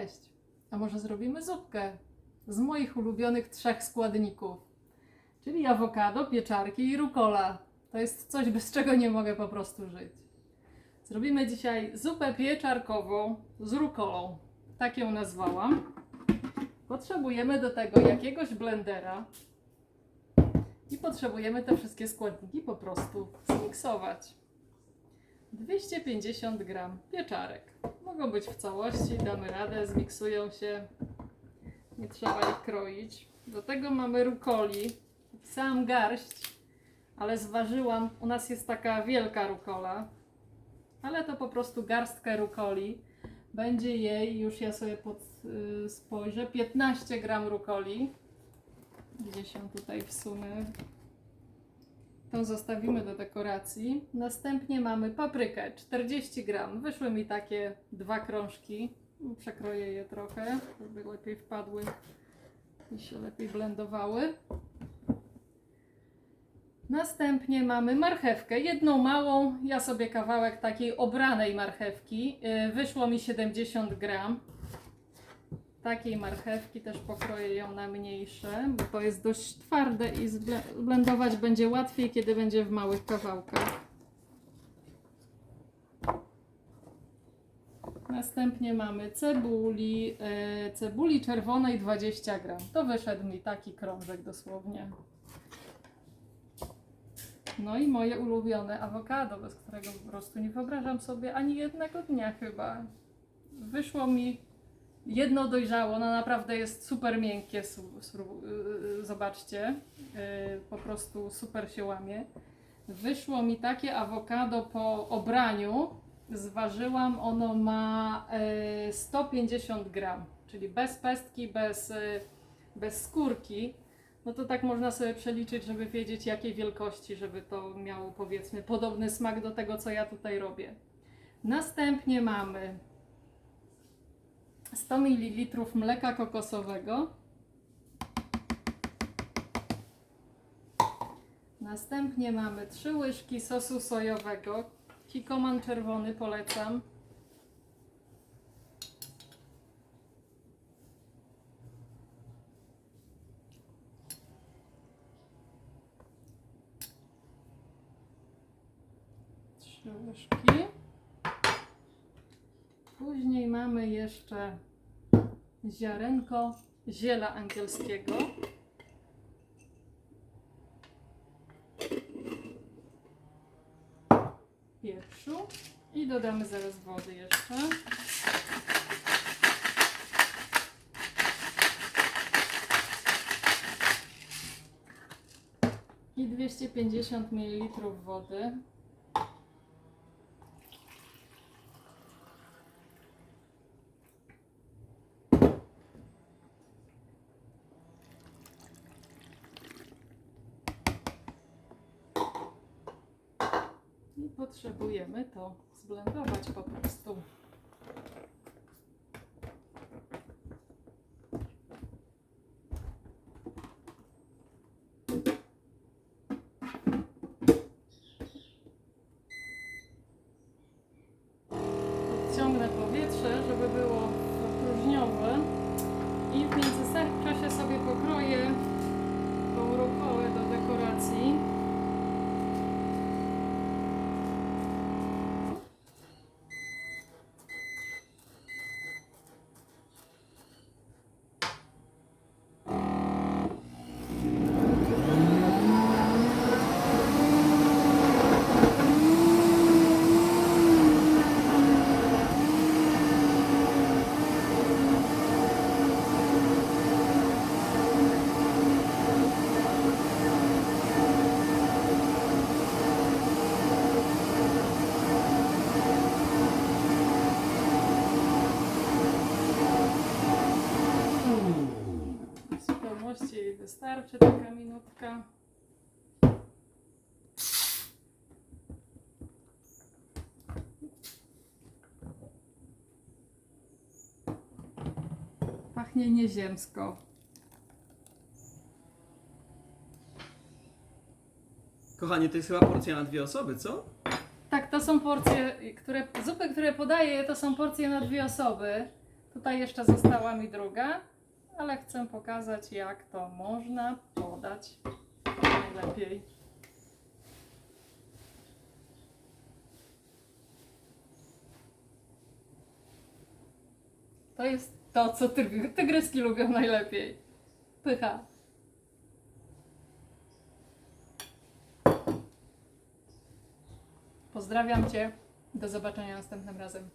Cześć! A może zrobimy zupkę z moich ulubionych trzech składników, czyli awokado, pieczarki i rukola. To jest coś, bez czego nie mogę po prostu żyć. Zrobimy dzisiaj zupę pieczarkową z rukolą. Tak ją nazwałam. Potrzebujemy do tego jakiegoś blendera i potrzebujemy te wszystkie składniki po prostu zmiksować. 250 gram pieczarek. Mogą być w całości, damy radę, zmiksują się. Nie trzeba ich kroić. Do tego mamy rukoli. Sam garść, ale zważyłam. U nas jest taka wielka rukola, ale to po prostu garstka rukoli. Będzie jej, już ja sobie pod, y, spojrzę, 15 gram rukoli. Gdzie się tutaj wsunę? Tą zostawimy do dekoracji. Następnie mamy paprykę 40 gram. Wyszły mi takie dwa krążki. Przekroję je trochę, żeby lepiej wpadły i się lepiej blendowały. Następnie mamy marchewkę, jedną małą. Ja sobie kawałek takiej obranej marchewki. Yy, Wyszło mi 70 gram. Takiej marchewki też pokroję ją na mniejsze, bo to jest dość twarde i zble- blendować będzie łatwiej, kiedy będzie w małych kawałkach. Następnie mamy cebuli, e, cebuli czerwonej 20 gram. To wyszedł mi taki krążek dosłownie. No i moje ulubione awokado, bez którego po prostu nie wyobrażam sobie ani jednego dnia chyba. Wyszło mi jedno dojrzało, no naprawdę jest super miękkie, su- yy, zobaczcie, yy, po prostu super się łamie. Wyszło mi takie awokado po obraniu, zważyłam, ono ma yy, 150 gram, czyli bez pestki, bez, bez skórki. No to tak można sobie przeliczyć, żeby wiedzieć jakiej wielkości, żeby to miało powiedzmy podobny smak do tego, co ja tutaj robię. Następnie mamy 100 ml mleka kokosowego. Następnie mamy 3 łyżki sosu sojowego. Kikoman czerwony polecam. Trzy łyżki. Później mamy jeszcze ziarenko ziela angielskiego. Pieprzu i dodamy zaraz wody jeszcze. I 250 ml wody. I potrzebujemy to zblendować po prostu. Odciągnę powietrze, żeby było próżniowe i w międzyczasie sobie pokroję tą rukolę do dekoracji. W zupełności jej wystarczy taka minutka. Pachnie nieziemsko. Kochanie, to jest chyba porcja na dwie osoby, co? Tak, to są porcje, które, zupy, które podaję, to są porcje na dwie osoby. Tutaj jeszcze została mi druga, ale chcę pokazać, jak to można podać najlepiej. To jest to, co tyg- tygryski lubią najlepiej. Pycha. Pozdrawiam Cię. Do zobaczenia następnym razem.